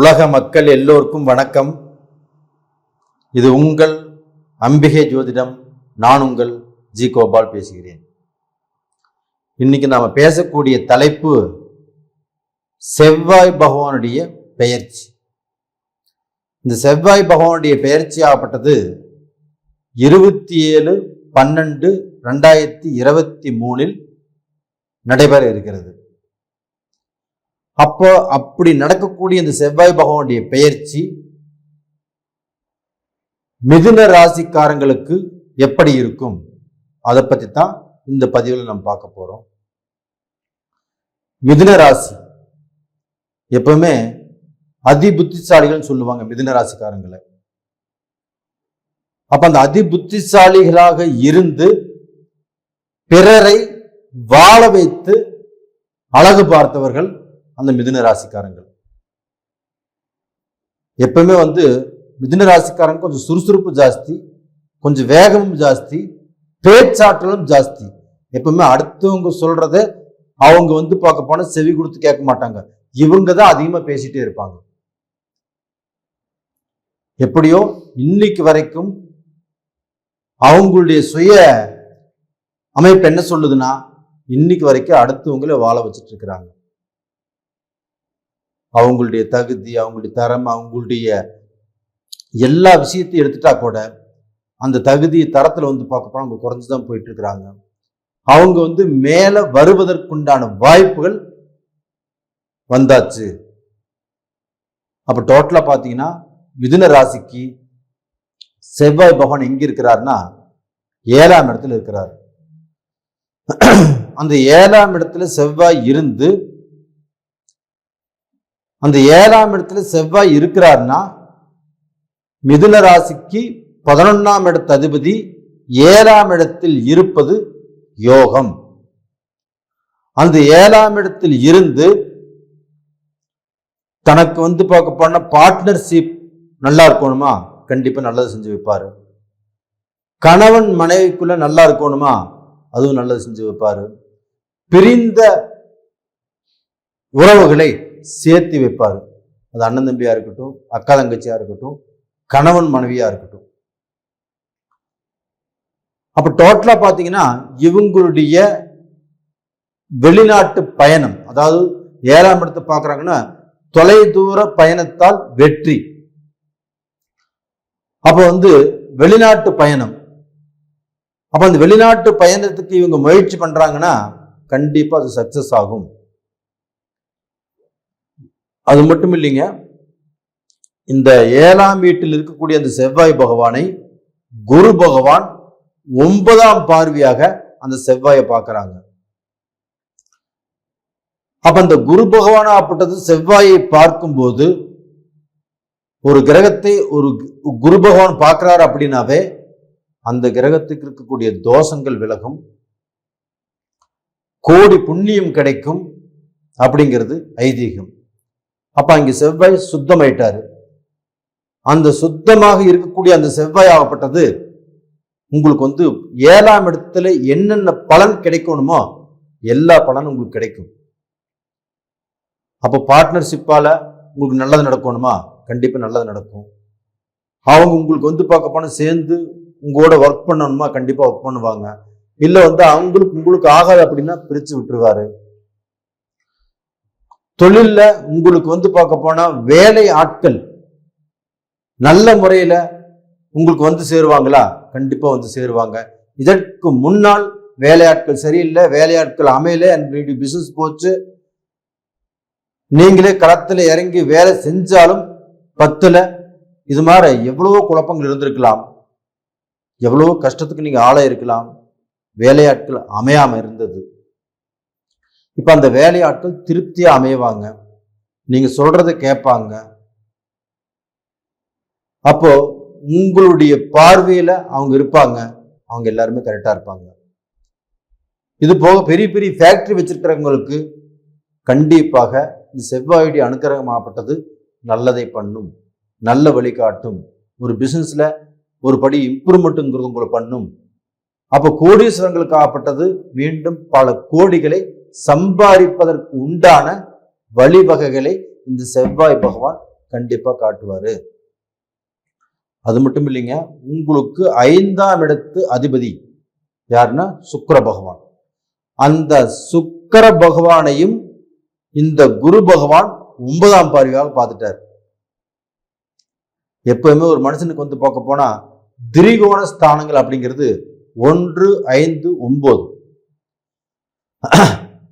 உலக மக்கள் எல்லோருக்கும் வணக்கம். இது உங்கள் அம்பிகை ஜோதிடம். நான் உங்கள் ஜி கோபால் பேசுகிறேன். இன்னைக்கு நாம பேசக்கூடிய தலைப்பு செவ்வாய் பகவானுடைய பெயர்ச்சி. இந்த செவ்வாய் பகவானுடைய பெயர்ச்சி ஆகப்பட்டது இருபத்தி ஏழு பன்னெண்டு ரெண்டாயிரத்தி இருபத்தி மூணில் நடைபெற இருக்கிறது. அப்போ அப்படி நடக்கக்கூடிய இந்த செவ்வாய் பகவானுடைய பெயர்ச்சி மிதுன ராசிக்காரங்களுக்கு எப்படி இருக்கும்? அதை பத்தி தான் இந்த பதிவில் நம்ம பார்க்க போறோம். மிதுன ராசி. எப்பவுமே அதி புத்திசாலிகள்னு சொல்லுவாங்க மிதுன ராசிக்காரங்களை. அப்ப அந்த அதி புத்திசாலிகளாக இருந்து பிறரை வாழ வைத்து அழகு பார்த்தவர்கள் அந்த மிதுன ராசிக்காரங்கள். எப்பவுமே வந்து மிதுன ராசிக்காரங்க கொஞ்சம் சுறுசுறுப்பு ஜாஸ்தி கொஞ்சம் வேகமும் ஜாஸ்தி பேச்சாற்றலும் ஜாஸ்தி. எப்பவுமே அடுத்தவங்க சொல்றத அவங்க வந்து பார்க்க போனா செவி கொடுத்து கேட்க மாட்டாங்க. இவங்க தான் அதிகமா பேசிட்டே இருப்பாங்க. எப்படியோ இன்னைக்கு வரைக்கும் அவங்களுடைய சுய அமைப்பு என்ன சொல்லுதுன்னா இன்னைக்கு வரைக்கும் அடுத்தவங்கள வாழ வச்சுட்டு இருக்கிறாங்க. அவங்களுடைய தகுதி அவங்களுடைய தரம் அவங்களுடைய எல்லா விஷயத்தையும் எடுத்துட்டா கூட அந்த தகுதி தரத்தில் வந்து பார்க்க அவங்க அவங்க குறைஞ்சுதான் போயிட்டு இருக்கிறாங்க அவங்க வந்து மேலே வருவதற்குண்டான வாய்ப்புகள் வந்தாச்சு. அப்போ டோட்டலாக பார்த்தீங்கன்னா மிதுன ராசிக்கு செவ்வாய் பகவான் எங்கே இருக்கிறார்னா ஏழாம் இடத்துல இருக்கிறார். அந்த ஏழாம் இடத்துல செவ்வாய் இருந்து அந்த ஏழாம் இடத்துல செவ்வாய் இருக்கிறார்னா மிதுன ராசிக்கு பதினொன்னாம் இடத்து அதிபதி ஏழாம் இடத்தில் இருப்பது யோகம். அந்த ஏழாம் இடத்தில் இருந்து தனக்கு வந்து பார்க்க போன பார்ட்னர்ஷிப் நல்லா இருக்கணுமா? கண்டிப்பா நல்லது செஞ்சு வைப்பாரு. கணவன் மனைவிக்குள்ள நல்லா இருக்கணுமா? அதுவும் நல்லது செஞ்சு வைப்பாரு. பிரிந்த உறவுகளை சேர்த்து வைப்பார். அது அண்ணன் தம்பியா இருக்கட்டும் அக்கா தங்கச்சியா இருக்கட்டும் கணவன் மனைவியா இருக்கட்டும். அப்போ டோட்டலா பாத்தீங்கன்னா இவங்களுடைய வெளிநாட்டு பயணம் அதாவது ஏழாம் இடத்தை பாக்குறாங்கன்னா தொலைதூர பயணத்தால் வெற்றி. அப்போ வந்து வெளிநாட்டு பயணம். அப்போ அந்த வெளிநாட்டு பயணத்துக்கு இவங்க முயற்சி பண்றாங்கன்னா கண்டிப்பா அது சக்ஸஸ் ஆகும். அது மட்டும் இல்லைங்க. இந்த ஏழாம் வீட்டில் இருக்கக்கூடிய அந்த செவ்வாய் பகவானை குரு பகவான் ஒன்பதாம் பார்வையாக அந்த செவ்வாயை பார்க்கறாங்க. அப்ப அந்த குரு பகவானாப்பட்டது செவ்வாயை பார்க்கும்போது ஒரு கிரகத்தை ஒரு குரு பகவான் பார்க்கிறார் அப்படின்னாவே அந்த கிரகத்துக்கு இருக்கக்கூடிய தோஷங்கள் விலகும். கோடி புண்ணியம் கிடைக்கும் அப்படிங்கிறது ஐதீகம். அப்ப அங்கே செவ்வாய் சுத்தமாயிட்டாரு. அந்த சுத்தமாக இருக்கக்கூடிய அந்த செவ்வாய் ஆகப்பட்டது உங்களுக்கு வந்து ஏழாம் இடத்துல என்னென்ன பலன் கிடைக்கணுமோ எல்லா பலனும் உங்களுக்கு கிடைக்கும். அப்போ பார்ட்னர்ஷிப்பால உங்களுக்கு நல்லது நடக்கணுமா? கண்டிப்பாக நல்லது நடக்கும். அவங்க உங்களுக்கு வந்து பார்க்க போனால் சேர்ந்து உங்களோட ஒர்க் பண்ணணுமா? கண்டிப்பாக ஒர்க் பண்ணுவாங்க. இல்லை வந்து அவங்களுக்கு உங்களுக்கு ஆகாது அப்படின்னா பிரித்து விட்டுருவாரு. தொழிலில் உங்களுக்கு வந்து பார்க்க போனால் வேலை ஆட்கள் நல்ல முறையில் உங்களுக்கு வந்து சேருவாங்களா? கண்டிப்பாக வந்து சேருவாங்க. இதற்கு முன்னால் வேலையாட்கள் சரியில்லை வேலையாட்கள் அமையல என்னுடைய பிஸ்னஸ் போச்சு. நீங்களே களத்தில் இறங்கி வேலை செஞ்சாலும் பத்தில் இது மாதிரி எவ்வளவோ குழப்பங்கள் இருந்திருக்கலாம். எவ்வளவோ கஷ்டத்துக்கு நீங்கள் ஆள இருக்கலாம் வேலையாட்கள் அமையாமல் இருந்தது. இப்போ அந்த வேலையாட்கள் திருப்தியாக அமைவாங்க. நீங்க சொல்றதை கேட்பாங்க. அப்போ உங்களுடைய பார்வையில அவங்க இருப்பாங்க. அவங்க எல்லாருமே கரெக்டா இருப்பாங்க. இது போக பெரிய பெரிய ஃபேக்ட்ரி வச்சிருக்கிறவங்களுக்கு கண்டிப்பாக இந்த செவ்வாயுடைய அனுக்கிரகமாகப்பட்டது நல்லதை பண்ணும். நல்ல வழிகாட்டும் ஒரு பிசினஸ்ல ஒரு படி இம்ப்ரூவ்மெண்ட்டுங்கிறது உங்களை பண்ணும். அப்போ கோடீஸ்வரங்களுக்கு ஆகப்பட்டது மீண்டும் பல கோடிகளை சம்பாதிப்பதற்கு உண்டான வழிவகைகளை இந்த செவ்வாய் பகவான் கண்டிப்பா காட்டுவாரு. அது மட்டும் இல்லைங்க உங்களுக்கு ஐந்தாம் இடத்து அதிபதி யாருன்னா சுக்கர பகவான். அந்த சுக்கர பகவானையும் இந்த குரு பகவான் ஒன்பதாம் பார்வையாக பார்த்துட்டார். எப்பவுமே ஒரு மனுஷனுக்கு வந்து பார்க்க போனா திரிகோண ஸ்தானங்கள் அப்படிங்கிறது ஒன்று ஐந்து ஒன்பது.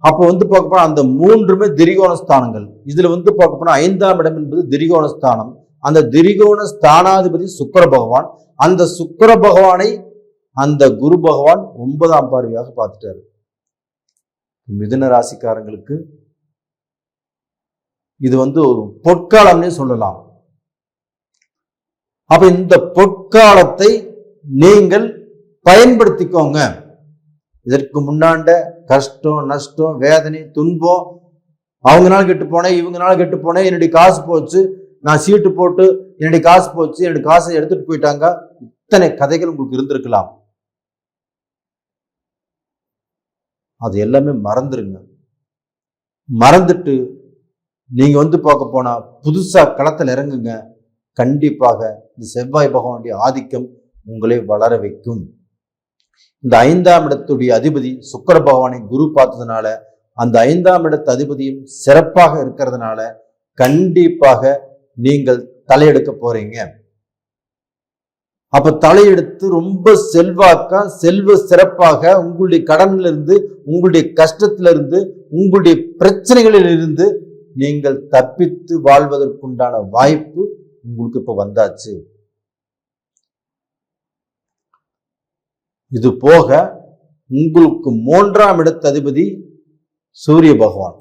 அப்போ வந்து பார்க்க போனா அந்த மூன்றுமே திரிகோண ஸ்தானங்கள். இதுல வந்து பார்க்க போனா ஐந்தாம் இடம் என்பது திரிகோண ஸ்தானம். அந்த திரிகோண ஸ்தானாதிபதி சுக்கர பகவான். அந்த சுக்கர பகவானை அந்த குரு பகவான் ஒன்பதாம் பார்வையாக பார்த்துட்டாரு. மிதுன ராசிக்காரங்களுக்கு இது வந்து ஒரு பொற்காலம்னே சொல்லலாம். அப்ப இந்த பொற்காலத்தை நீங்கள் பயன்படுத்திக்கோங்க. இதற்கு முன்னாண்ட கஷ்டம் நஷ்டம் வேதனை துன்பம். அவங்கனால கெட்டு போனேன் இவங்கனால கெட்டு போனேன் என்னுடைய காசு போச்சு. நான் சீட்டு போட்டு என்னுடைய காசு போச்சு என்னுடைய காசை எடுத்துட்டு போயிட்டாங்க. இத்தனை கதைகள் உங்களுக்கு இருந்திருக்கலாம். அது எல்லாமே மறந்துருங்க. மறந்துட்டு நீங்க வந்து பார்க்க போனா புதுசா களத்தில் இறங்குங்க. கண்டிப்பாக இந்த செவ்வாய் பகவானுடைய ஆதிக்கம் உங்களை வளர வைக்கும். இந்த ஐந்தாம் இடத்துடைய அதிபதி சுக்கர பகவானை குரு பார்த்ததுனால அந்த ஐந்தாம் இடத்து அதிபதியும் சிறப்பாக இருக்கிறதுனால கண்டிப்பாக நீங்கள் தலையெடுக்க போறீங்க. அப்ப தலையெடுத்து ரொம்ப செல்வாக்கா செல்வ சிறப்பாக உங்களுடைய கடன்ல இருந்து உங்களுடைய கஷ்டத்துல இருந்து உங்களுடைய பிரச்சனைகளில் இருந்து நீங்கள் தப்பித்து வாழ்வதற்குண்டான வாய்ப்பு உங்களுக்கு இப்ப வந்தாச்சு. இது போக உங்களுக்கு மூன்றாம் இடத்த அதிபதி சூரிய பகவான்.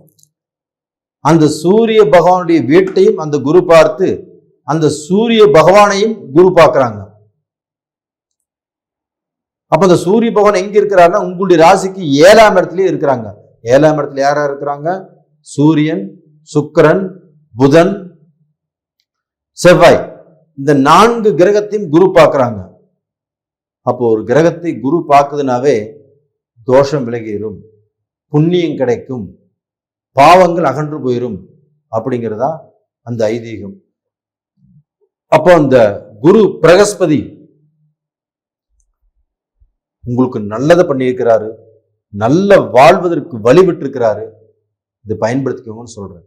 அந்த சூரிய பகவானுடைய வீட்டையும் அந்த குரு பார்த்து அந்த சூரிய பகவானையும் குரு பார்க்குறாங்க. அப்ப அந்த சூரிய பகவான் எங்க இருக்கிறாருன்னா உங்களுடைய ராசிக்கு ஏழாம் இடத்துலயே இருக்கிறாங்க. ஏழாம் இடத்துல யாரா இருக்கிறாங்க? சூரியன் சுக்கரன் புதன் செவ்வாய். இந்த நான்கு கிரகத்தையும் குரு பார்க்குறாங்க. அப்போ ஒரு கிரகத்தை குரு பார்க்குதுனாவே தோஷம் விலகிடும் புண்ணியம் கிடைக்கும் பாவங்கள் அகன்று போயிடும் அப்படிங்கிறதா அந்த ஐதீகம். அப்போ அந்த குரு பிரகஸ்பதி உங்களுக்கு நல்லதை பண்ணியிருக்கிறாரு நல்ல வாழ்வதற்கு வழிவிட்டிருக்கிறாரு இதை பயன்படுத்திக்கோங்கன்னு சொல்றேன்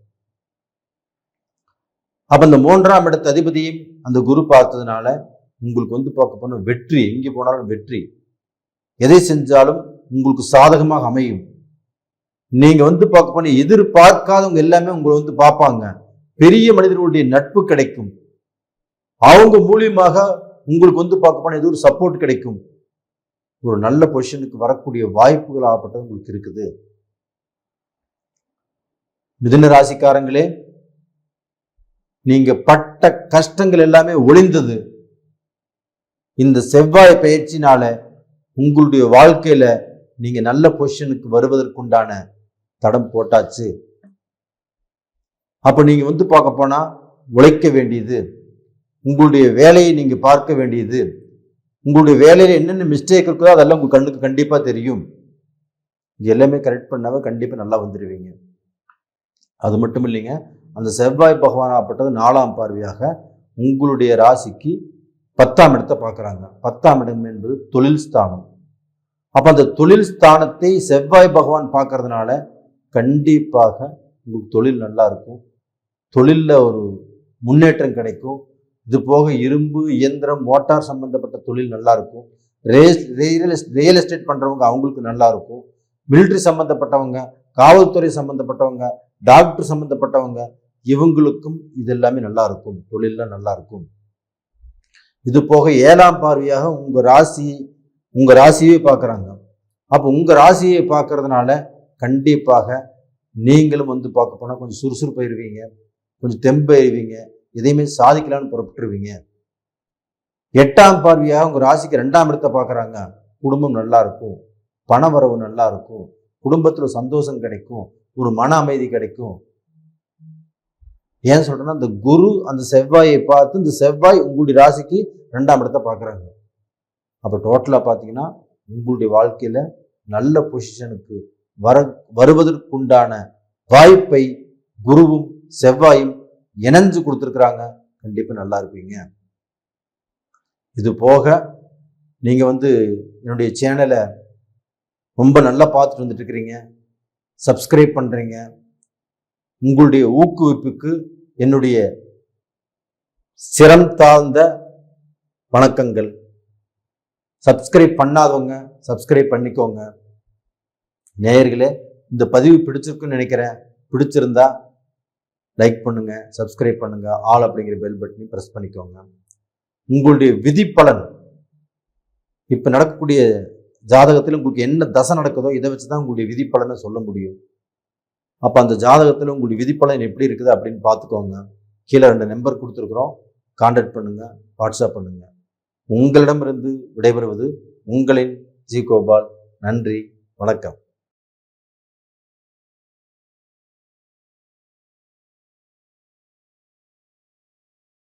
அப்ப அந்த மூன்றாம் இடத்து அதிபதியும் அந்த குரு பார்த்ததுனால உங்களுக்கு வந்து பார்க்க போனால் வெற்றி எங்கே போனாலும் வெற்றி. எதை செஞ்சாலும் உங்களுக்கு சாதகமாக அமையும். நீங்கள் வந்து பார்க்க போனால் எதிர்பார்க்காதவங்க எல்லாமே உங்களை வந்து பார்ப்பாங்க. பெரிய மனிதர்களுடைய நட்பு கிடைக்கும். அவங்க மூலியமாக உங்களுக்கு வந்து பார்க்க போனால் ஏதோ ஒரு சப்போர்ட் கிடைக்கும். ஒரு நல்ல பொசிஷனுக்கு வரக்கூடிய வாய்ப்புகள் ஆகப்பட்டது உங்களுக்கு இருக்குது. மிதுன ராசிக்காரங்களே நீங்க பட்ட கஷ்டங்கள் எல்லாமே ஒளிந்தது இந்த செவ்வாய் பயிற்சினால உங்களுடைய வாழ்க்கையில நீங்க நல்ல பொசிஷனுக்கு வருவதற்குண்டான தடம் போட்டாச்சு. அப்ப நீங்க வந்து பார்க்க போனா உழைக்க வேண்டியது உங்களுடைய வேலையை நீங்க பார்க்க வேண்டியது உங்களுடைய வேலையில என்னென்ன மிஸ்டேக் இருக்குதோ அதெல்லாம் உங்க கண்ணுக்கு கண்டிப்பா தெரியும். இது எல்லாமே கரெக்ட் பண்ணாவே கண்டிப்பா நல்லா வந்துடுவீங்க அது மட்டும் இல்லைங்க அந்த செவ்வாய் பகவான் ஆப்பட்டது நாலாம் பார்வையாக உங்களுடைய ராசிக்கு பத்தாம் இடத்தை பார்க்குறாங்க. பத்தாம் இடம் என்பது தொழில் ஸ்தானம். அப்போ அந்த தொழில் ஸ்தானத்தை செவ்வாய் பகவான் பார்க்கறதுனால கண்டிப்பாக உங்களுக்கு தொழில் நல்லா இருக்கும். தொழிலில் ஒரு முன்னேற்றம் கிடைக்கும். இது போக இரும்பு இயந்திரம் மோட்டார் சம்பந்தப்பட்ட தொழில் நல்லா இருக்கும். ரியல் ரியல் எஸ்டேட் பண்ணுறவங்க அவங்களுக்கு நல்லா இருக்கும். மிலிட்ரி சம்பந்தப்பட்டவங்க காவல்துறை சம்பந்தப்பட்டவங்க டாக்டர் சம்பந்தப்பட்டவங்க இவங்களுக்கும் இது எல்லாமே நல்லா இருக்கும். தொழிலில் நல்லா இருக்கும். இது போக ஏழாம் பார்வையாக உங்க ராசி உங்க ராசியை பார்க்குறாங்க. அப்போ உங்க ராசியை பார்க்கறதுனால கண்டிப்பாக நீங்களும் வந்து பார்க்க போனால் கொஞ்சம் சுறுசுறுப்பாயிருவீங்க கொஞ்சம் தெம்பாயிருவீங்க எதையுமே சாதிக்கலாம்னு புறப்பட்டுருவீங்க. எட்டாம் பார்வையாக உங்க ராசிக்கு ரெண்டாம் இடத்தை பார்க்குறாங்க. குடும்பம் நல்லா இருக்கும். பண வரவு நல்லா இருக்கும். குடும்பத்தில் சந்தோஷம் கிடைக்கும். ஒரு மன அமைதி கிடைக்கும். ஏன் சொல்றேன்னா இந்த குரு அந்த செவ்வாயை பார்த்து இந்த செவ்வாய் உங்களுடைய ராசிக்கு ரெண்டாம் இடத்தை பார்க்குறாங்க. அப்போ டோட்டலாக பார்த்தீங்கன்னா உங்களுடைய வாழ்க்கையில் நல்ல பொசிஷனுக்கு வர வருவதற்குண்டான வாய்ப்பை குருவும் செவ்வாயும் இணைஞ்சு கொடுத்துருக்குறாங்க. கண்டிப்பாக நல்லா இருப்பீங்க. இது போக நீங்கள் வந்து என்னுடைய சேனலை ரொம்ப நல்லா பார்த்துட்டு வந்துட்டு இருக்கிறீங்க. சப்ஸ்கிரைப் பண்ணுறீங்க உங்களுடைய ஊக்குவிப்புக்கு என்னுடைய சிரம் தாழ்ந்த வணக்கங்கள். சப்ஸ்கிரைப் பண்ணாதவங்க சப்ஸ்கிரைப் பண்ணிக்கோங்க. நேயர்களே இந்த பதிவு பிடிச்சிருக்குன்னு நினைக்கிறேன். பிடிச்சிருந்தா லைக் பண்ணுங்க சப்ஸ்கிரைப் பண்ணுங்க ஆல் அப்படிங்கிற பெல் பட்டனையும் ப்ரெஸ் பண்ணிக்கோங்க. உங்களுடைய விதிப்பலன். இப்போ நடக்கக்கூடிய ஜாதகத்தில் உங்களுக்கு என்ன தசை நடக்குதோ இதை வச்சு தான் உங்களுடைய விதிப்பலனை சொல்ல முடியும். அப்போ அந்த ஜாதகத்தில் உங்களுடைய விதிப்பலன் எப்படி இருக்குது அப்படின்னு பார்த்துக்கோங்க. கீழே ரெண்டு நம்பர் கொடுத்துருக்குறோம். கான்டாக்ட் பண்ணுங்கள் வாட்ஸ்அப் பண்ணுங்கள் உங்களிடமிருந்து விடைபெறுவது உங்களின் ஜி கோபால். நன்றி. வணக்கம்.